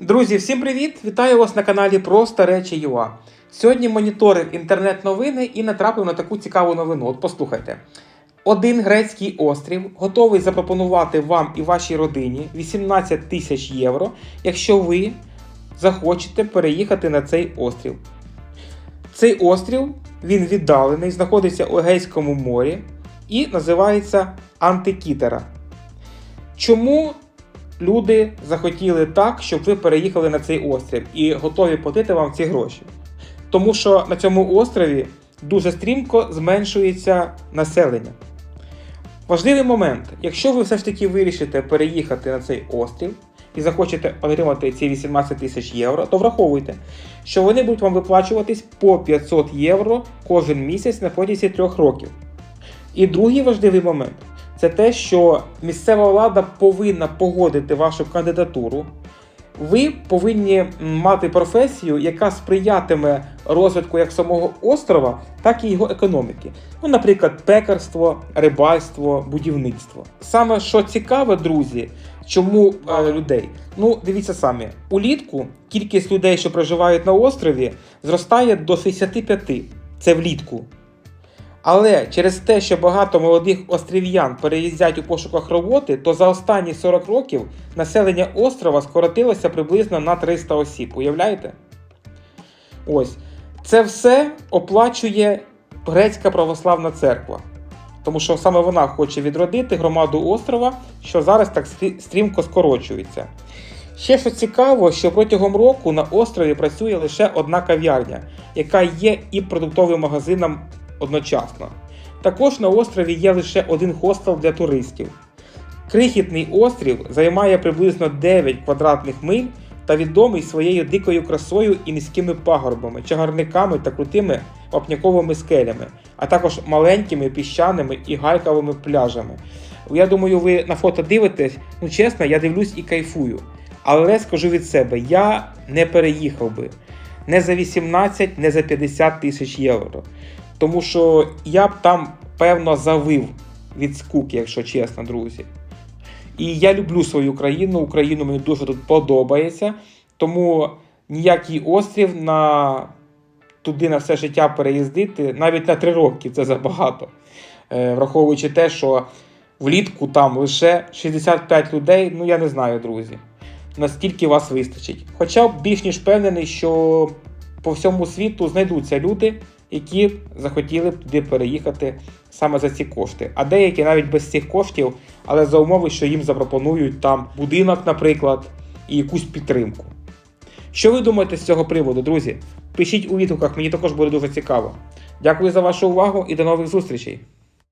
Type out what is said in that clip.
Друзі, всім привіт! Вітаю вас на каналі Просто речі ЮА. Сьогодні моніторив інтернет-новини і натрапив на таку цікаву новину. От послухайте. Один грецький острів готовий запропонувати вам і вашій родині 18 тисяч євро, якщо ви захочете переїхати на цей острів. Цей острів він віддалений, знаходиться у Егейському морі і називається Антикітера. Чому люди захотіли так, щоб ви переїхали на цей острів і готові платити вам ці гроші? Тому що на цьому острові дуже стрімко зменшується населення. Важливий момент: якщо ви все ж таки вирішите переїхати на цей острів і захочете отримати ці 18 тисяч євро, то враховуйте, що вони будуть вам виплачуватись по 500 євро кожен місяць на протязі трьох років. І другий важливий момент це те, що місцева влада повинна погодити вашу кандидатуру. Ви повинні мати професію, яка сприятиме розвитку як самого острова, так і його економіки. Ну, наприклад, пекарство, рибальство, будівництво. Саме що цікаве, друзі, чому е, людей? Ну, дивіться самі, улітку кількість людей, що проживають на острові, зростає до 65. Це влітку. Але через те, що багато молодих острів'ян переїздять у пошуках роботи, то за останні 40 років населення острова скоротилося приблизно на 300 осіб. Уявляєте? Ось. Це все оплачує грецька православна церква. Тому що саме вона хоче відродити громаду острова, що зараз так стрімко скорочується. Ще що цікаво, що протягом року на острові працює лише одна кав'ярня, яка є і продуктовим магазином одночасно. Також на острові є лише один хостел для туристів. Крихітний острів займає приблизно 9 квадратних миль та відомий своєю дикою красою і низькими пагорбами, чагарниками та крутими вапняковими скелями, а також маленькими піщаними і гайковими пляжами. Я думаю, ви на фото дивитесь. Ну чесно, я дивлюсь і кайфую. Але скажу від себе, я не переїхав би не за 18, не за 50 тисяч євро. Тому що я б там, певно, завив від скуки, якщо чесно, друзі. І я люблю свою країну, Україну мені дуже тут подобається. Тому ніякий острів на туди на все життя переїздити, навіть на 3 роки це забагато. Е, Враховуючи те, що влітку там лише 65 людей, ну я не знаю, друзі. Наскільки вас вистачить. Хоча б більш ніж впевнений, що по всьому світу знайдуться люди, які захотіли б туди переїхати саме за ці кошти. А деякі навіть без цих коштів, але за умови, що їм запропонують там будинок, наприклад, і якусь підтримку. Що ви думаєте з цього приводу, друзі? Пишіть у відгуках, мені також буде дуже цікаво. Дякую за вашу увагу і до нових зустрічей!